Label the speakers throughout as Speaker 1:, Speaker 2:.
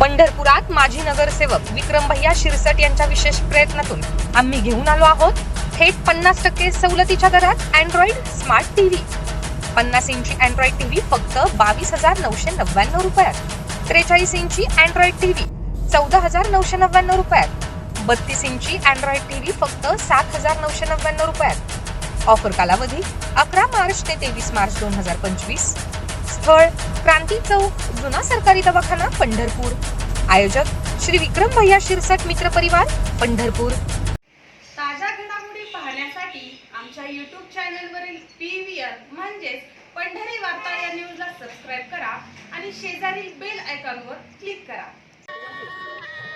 Speaker 1: पंढरपुरात माजी नगरसेवक विक्रम भैया शिरसट यांच्या विशेष प्रयत्नातून आम्ही घेऊन आलो आहोत. थेट पन्नास टक्के सवलतीच्या दरात अँड्रॉइड स्मार्ट टीव्ही पन्नास इंची अँड्रॉइड टीव्ही फक्त बावीस हजार नऊशे नव्याण्णव रुपयात. त्रेचाळीस इंची अँड्रॉइड टीव्ही चौदा हजार नऊशे नव्याण्णव रुपयात. बत्तीस इंची अँड्रॉइड टीव्ही फक्त सात हजार नऊशे नव्याण्णव रुपयात. ऑफर कालावधी अकरा मार्च ते तेवीस मार्च दोन हजार पंचवीस. स्थळ क्रांती चौक जुना सरकारी दवाखाना पंढरपूर. आयोजक श्री विक्रम भैया शिरसट मित्र परिवार पंढरपूर.
Speaker 2: ताज्या घडामोडी पाहण्यासाठी आमच्या यूट्यूब चॅनलवरील पी व्ही आर म्हणजेच पंढरी वार्ता या न्यूजला सबस्क्राईब करा आणि शेजारील बेल आयकॉनवर क्लिक करा.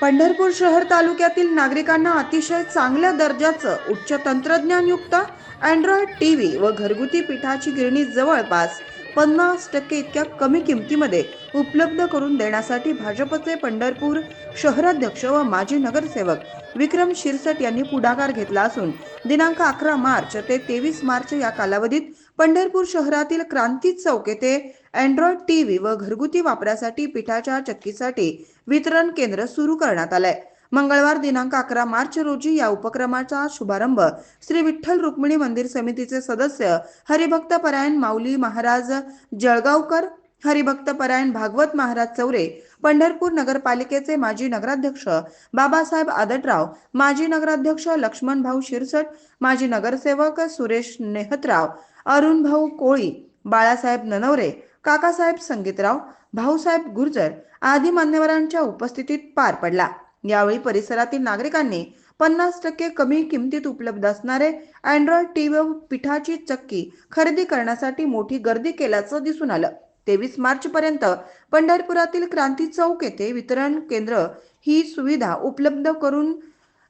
Speaker 3: पंढरपूर शहर तालुक्यातील नागरिकांना अतिशय चांगल्या दर्जाचं उच्च तंत्रज्ञानयुक्त अँड्रॉइड टी व्ही व घरगुती पिठाची गिरणी जवळपास पन्नास टक्के इतक्या कमी किमतीमध्ये उपलब्ध करून देण्यासाठी भाजपचे पंढरपूर शहराध्यक्ष व माजी नगरसेवक विक्रम शिरसट यांनी पुढाकार घेतला असून दिनांक अकरा मार्च ते तेवीस मार्च या कालावधीत पंढरपूर शहरातील क्रांती चौक येथे अँड्रॉइड टीव्ही व घरगुती वापरासाठी पिठाच्या चक्कीसाठी वितरण केंद्र सुरू करण्यात आलंय. मंगळवार दिनांक अकरा मार्च रोजी या उपक्रमाचा शुभारंभ श्री विठ्ठल रुक्मिणी मंदिर समितीचे सदस्य हरिभक्त परायण माऊली महाराज जळगावकर हरिभक्त परायण भागवत महाराज चौरे पंढरपूर नगरपालिकेचे माजी नगराध्यक्ष बाबासाहेब आदटराव माजी नगराध्यक्ष लक्ष्मण भाऊ शिरसट माजी नगरसेवक सुरेश नेहतराव अरुण भाऊ कोळी बाळासाहेब ननवरे काकासाहेब संगीतराव भाऊसाहेब गुर्जर आदी मान्यवरांच्या उपस्थितीत पार पडला. यावेळी परिसरातील नागरिकांनी पन्नास टक्के कमी किमतीत उपलब्ध असणारे अँड्रॉइड टीव्ही व पिठाची चक्की खरेदी करण्यासाठी मोठी गर्दी केल्याचं दिसून आलं. तेवीस मार्च पर्यंत पंढरपुरातील क्रांती चौक येथे वितरण केंद्र ही सुविधा उपलब्ध करून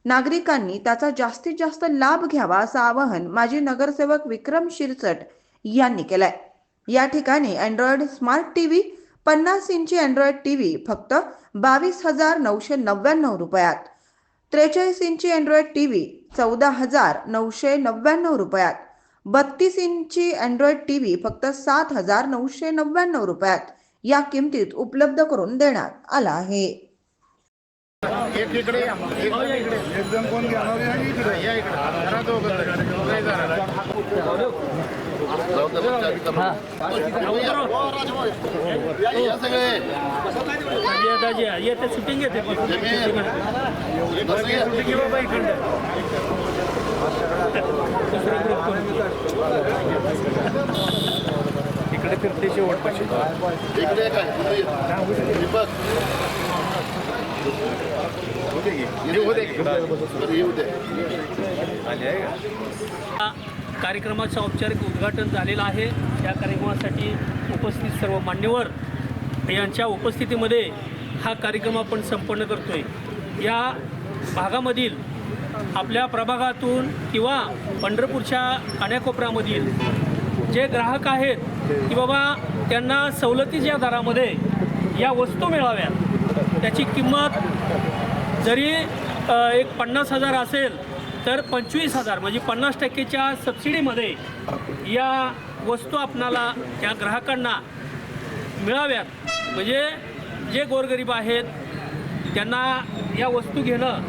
Speaker 3: नागरिकांनी त्याचा जास्तीत जास्त लाभ घ्यावा असं आवाहन माजी नगरसेवक विक्रम शिरसट यांनी केलंय. या ठिकाणी अँड्रॉइड स्मार्ट टीव्ही पन्नास इंची अँड्रॉइड टीव्ही फक्त बावीस हजार नऊशे नव्याण्णव रुपयात. त्रेचाळीस इंची अँड्रॉइड टीव्ही चौदा हजार नऊशे नव्याण्णव रुपयात. बत्तीस इंची अँड्रॉइड टीव्ही फक्त सात हजार नऊशे नव्याण्णव रुपयात. या किमतीत उपलब्ध करून देण्यात आला आहे.
Speaker 4: एक इकडे एक इकडे. एक जण कोण घेणार इकडे या इकडे
Speaker 5: येते शूटिंग येते बाबा इकडे फिरते शेवटपाशी
Speaker 4: इकडे काय इकडे ये. हे बघ. येऊ दे की. बरं, येऊ दे
Speaker 5: या कार्यक्रमाचं औपचारिक उद्घाटन झालेलं आहे. या कार्यक्रमासाठी उपस्थित सर्व मान्यवर यांच्या उपस्थितीमध्ये हा कार्यक्रम आपण संपन्न करतोय. या भागामधील आपल्या प्रभागातून किंवा पंढरपूरच्या कान्याकोपऱ्यामधील जे ग्राहक आहेत की बाबा त्यांना सवलतीच्या दरामध्ये या वस्तू मिळाव्यात त्याची किंमत जरी एक पन्नास हजार असेल तर पंचवीस हजार म्हणजे पन्नास टक्केच्या सबसिडीमध्ये या वस्तू आपणाला या ग्राहकांना मिळाव्यात. म्हणजे जे गोरगरीब आहेत त्यांना या वस्तू घेणं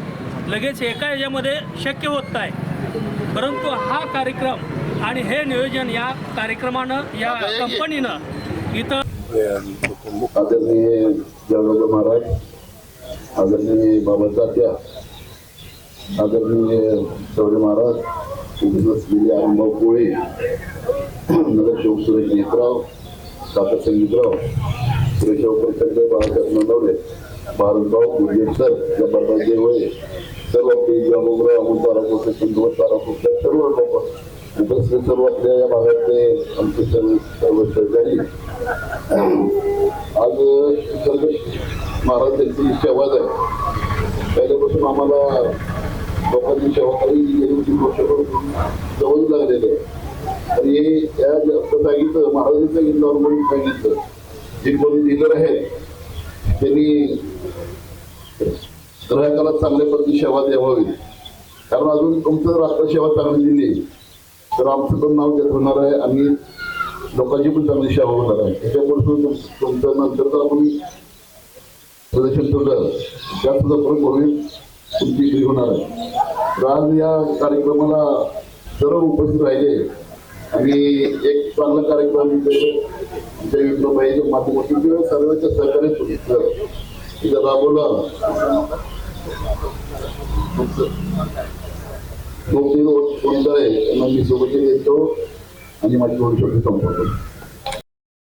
Speaker 5: लगेच एका याच्यामध्ये शक्य होत नाही. परंतु हा कार्यक्रम आणि हे नियोजन या कार्यक्रमानं या कंपनीनं इथं
Speaker 6: आदरणीय महाराज आदरणीय बाबा तात्या आदरणीय चौरे महाराज उभे असलेले अनुभव कोळे नगरसेवक सुरेश नेत्राव काका संगीतराव सुरेशराव परिषदे बाळासाहेब नंदवरे भारतभाऊ गुर्जेकर जबरदस्त देवळे सर्व आपले जळगावराव अमोल तारापूर सिंधू तारापूर सर्व लोक उपस्थित सर्व आपल्या या भागातले आमचे सर्व सर्व सहकारी. आज महाराज त्यांची सेवाच आहे. पहिल्यापासून आम्हाला लोकांची सेवा करी गेली तीन करून जवळ लागलेलं. आहे आणि हे या असं सांगितलं महाराजांनी सांगितलं नॉर्मली सांगितलं जे कोणी लिडर आहेत त्यांनी ग्राहकाला चांगल्या पद्धती सेवा द्यावी. कारण अजून तुमचं राष्ट्र सेवा चांगली दिली तर आमचं पण नाव देत होणार आहे आणि लोकांची पण चांगली सेवा होणार आहे. त्याच्यापासून तुमचं नंतर तर आपण प्रदर्शन ठेवलं त्यात सुद्धा फरक होईल तुमची होणार. आहे तर आज या कार्यक्रमाला सर्व उपस्थित राहिले. आणि एक चांगला कार्यक्रम इथे माध्यमातून किंवा सर्वांच्या सहकार्य बघितलं इथं राबवला कोणतं आहे त्यांना मी सोबत येतो आणि माझी दोन शब्द संपवतो